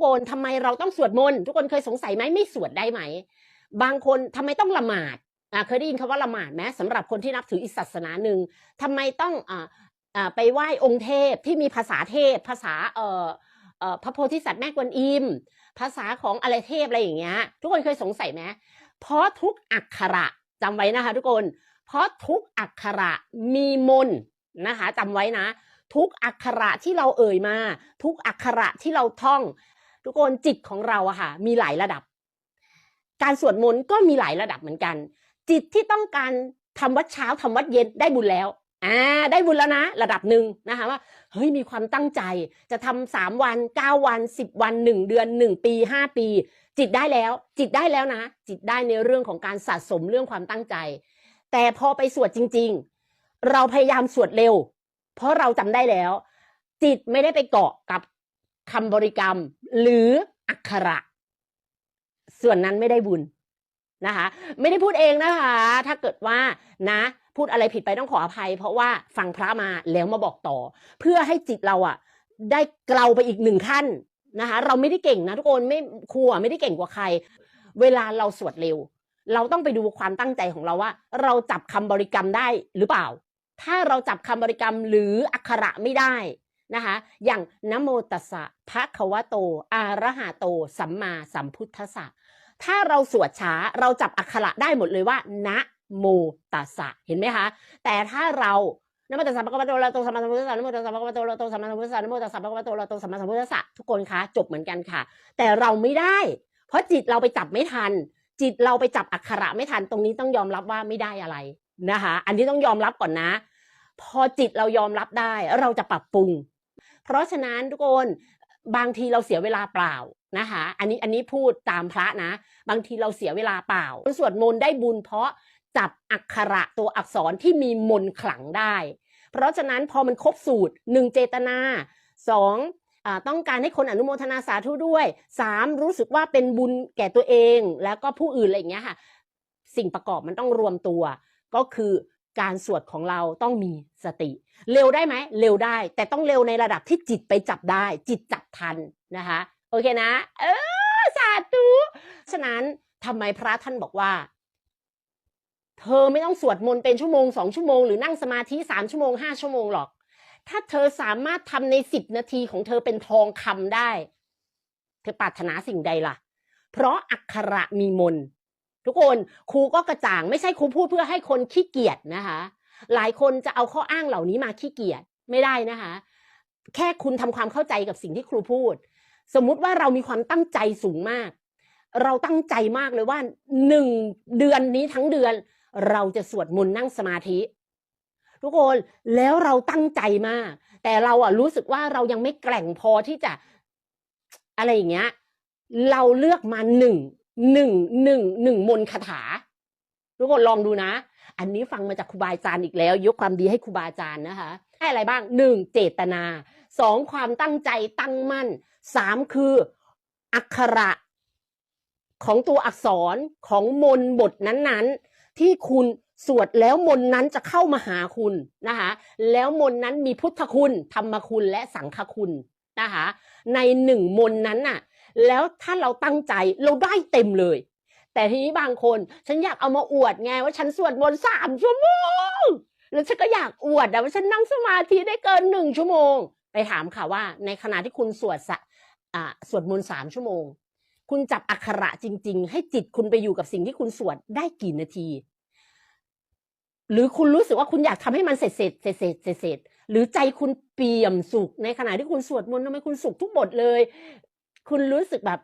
กคนทำไมเราต้องสวดมนต์ทุกคนเคยสงสัยไหมไม่สวดได้ไหม บางคนทำไมต้องละหมาดอ่าเคยได้ยินคำว่าละหมาดไหมสำหรับคนที่นับถืออีกศาสนาหนึ่งทำไมต้องอ่าอ่าไปไหว้องค์เทพที่มีภาษาเทพ ภาษาเอ่อเอ่อพระโพธิสัตว์แม่กวนอิม ภาษาของอะไรเทพอะไรอย่างเงี้ย ทุกคนเคยสงสัยไหมเพราะทุกอักขระจำไว้นะคะ ทุกคน เพราะทุกอักขระมีมนนะคะจำไว้นะ ทุกอักขระที่เราเอ่ยมา ทุกอักขระที่เราท่อง ทุกคนจิตของเราอะค่ะมีหลายระดับ การสวดมนต์ก็มีหลายระดับเหมือนกัน จิตที่ต้องการทำวัดเช้าทำวัดเย็นได้บุญแล้วอ่าได้บุญแล้วนะระดับหนึ่งนะคะว่าเฮ้ยมีความตั้งใจจะทำสามวันเก้าวันสิบวันหนึ่งเดือนหนึ่งปีห้าปี จิตได้แล้ว จิตได้แล้วนะ จิตได้ในเรื่องของการสะสมเรื่องความตั้งใจ แต่พอไปสวดจริง ๆ เราพยายามสวดเร็ว เพราะเราจำได้แล้ว จิตไม่ได้ไปเกาะกับ คำบริกรรม หรืออักขระ ส่วนนั้นไม่ได้บุญนะคะ ไม่ได้พูดเองนะคะ ถ้าเกิดว่านะ พูดอะไรผิดไปต้องขออภัย เพราะว่าฟังพระมาแล้วมาบอกต่อ เพื่อให้จิตเราอะได้เกลาไปอีกหนึ่งขั้นนะคะ เราไม่ได้เก่งนะทุกคนไม่ครูอะไม่ได้เก่งกว่าใคร เวลาเราสวดเร็ว เราต้องไปดูความตั้งใจของเราว่า เราจับคำบริกรรมได้หรือเปล่า ถ้าเราจับคำบริกรรมหรืออักขระไม่ได้ นะคะ อย่างนะโมตัสสะภะควโตอะระหะโต สัมมาสัมพุทธัสสะถ้าเราสวดช้าเราจับอักขระได้หมดเลยว่า นะโมตัสสะเห็นไหมคะ แต่ถ้าเรานะโมตัสสะภะควโตอะระหะโตสัมมาสัมพุทธัสสะนะโมตัสสะภะควโตอะระหะโตสัมมาสัมพุทธัสสะนะโมตัสสะภะควโตอะระหะโตสัมมาสัมพุทธัสสะทุกคนคะจบเหมือนกันค่ะ แต่เราไม่ได้ เพราะจิตเราไปจับไม่ทัน จิตเราไปจับอักขระไม่ทันตรงนี้ต้องยอมรับว่าไม่ได้อะไรนะคะ อันนี้ต้องยอมรับก่อนนะ พอจิตเรายอมรับได้ เราจะปรับปรุง เพราะฉะนั้นทุกคนบางทีเราเสียเวลาเปล่านะคะ อันนี้อันนี้พูดตามพระนะ บางทีเราเสียเวลาเปล่าสวดมนต์ได้บุญเพราะจับอักขระตัวอักษรที่มีมนขลังได้ เพราะฉะนั้นพอมันครบสูตรหนึ่งเจตนาสองต้องการให้คนอนุโมทนาสาธุด้วยสามรู้สึกว่าเป็นบุญแก่ตัวเองแล้วก็ผู้อื่นอะไรอย่างเงี้ยค่ะ สิ่งประกอบมันต้องรวมตัว ก็คือ การสวดของเราต้องมีสติ เร็วได้ไหมเร็วได้ แต่ต้องเร็วในระดับที่จิตไปจับได้ จิตจับทันนะคะ โอเคนะ เออสาธุฉะนั้นทำไมพระท่านบอกว่า เธอไม่ต้องสวดมนต์เป็นชั่วโมงสองชั่วโมงหรือนั่งสมาธิสามชั่วโมงห้าชั่วโมงหรอก ถ้าเธอสามารถทำในสิบนาทีของเธอเป็นทองคำได้ เธอปรารถนาสิ่งใดล่ะ เพราะอักขระมีมนต์ ทุกคนครูก็กระจ่างไม่ใช่ครูพูดเพื่อให้คนขี้เกียจนะคะ หลายคนจะเอาข้ออ้างเหล่านี้มาขี้เกียจไม่ได้นะคะ แค่คุณทำความเข้าใจกับสิ่งที่ครูพูด สมมุติว่าเรามีความตั้งใจสูงมาก เราตั้งใจมากเลยว่าหนึ่งเดือนนี้ทั้งเดือน เราจะสวดมนต์นั่งสมาธิ ทุกคนแล้วเราตั้งใจมาก แต่เราอะรู้สึกว่าเรายังไม่แกร่งพอที่จะอะไรอย่างเงี้ยเราเลือกมาหนึ่ง หนึ่งหนึ่งหนึ่งมนคาถาทุกคนลองดูนะ อันนี้ฟังมาจากครูบาอาจารย์อีกแล้ว ยกความดีให้ครูบาอาจารย์นะคะให้อะไรบ้างหนึ่งเจตนาสองความตั้งใจตั้งมั่นสามคืออักขระของตัวอักษรของมนบทนั้นๆ ที่คุณสวดแล้วมนนั้นจะเข้ามาหาคุณนะคะแล้วมนนั้นมีพุทธคุณธรรมคุณและสังฆคุณนะคะในหนึ่งมนนั้นน่ะ แล้วถ้าเราตั้งใจเราได้เต็มเลย แต่ทีนี้บางคน ฉันอยากเอามาอวดไงว่าฉันสวดมนต์สามชั่วโมงแล้วฉันก็อยากอวดนะว่าฉันนั่งสมาธิได้เกินหนึ่งชั่วโมง ไปถามค่ะว่า ในขณะที่คุณสวดสะสวดมนต์สามชั่วโมง คุณจับอักขระจริง ๆ ให้จิตคุณไปอยู่กับสิ่งที่คุณสวดได้กี่นาที หรือคุณรู้สึกว่าคุณอยากทำให้มันเสร็จเสร็จเสร็จเสร็จเสร็จหรือใจคุณเปี่ยมสุขในขณะที่คุณสวดมนต์ทำไมคุณสุขทุกบทเลย คุณรู้สึกแบบ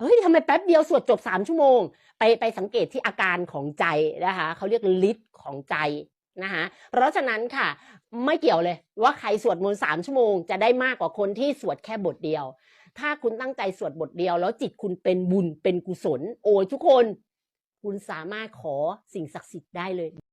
เฮ้ยทำไมแป๊บเดียวสวดจบสามชั่วโมง ไปไปสังเกตที่อาการของใจนะคะเขาเรียกฤทธิ์ของใจนะคะเพราะฉะนั้นค่ะไม่เกี่ยวเลยว่าใครสวดมนต์สามชั่วโมง จะได้มากกว่าคนที่สวดแค่บทเดียว ถ้าคุณตั้งใจสวดบทเดียว แล้วจิตคุณเป็นบุญเป็นกุศล โอ้ยทุกคน คุณสามารถขอสิ่งศักดิ์สิทธิ์ได้เลย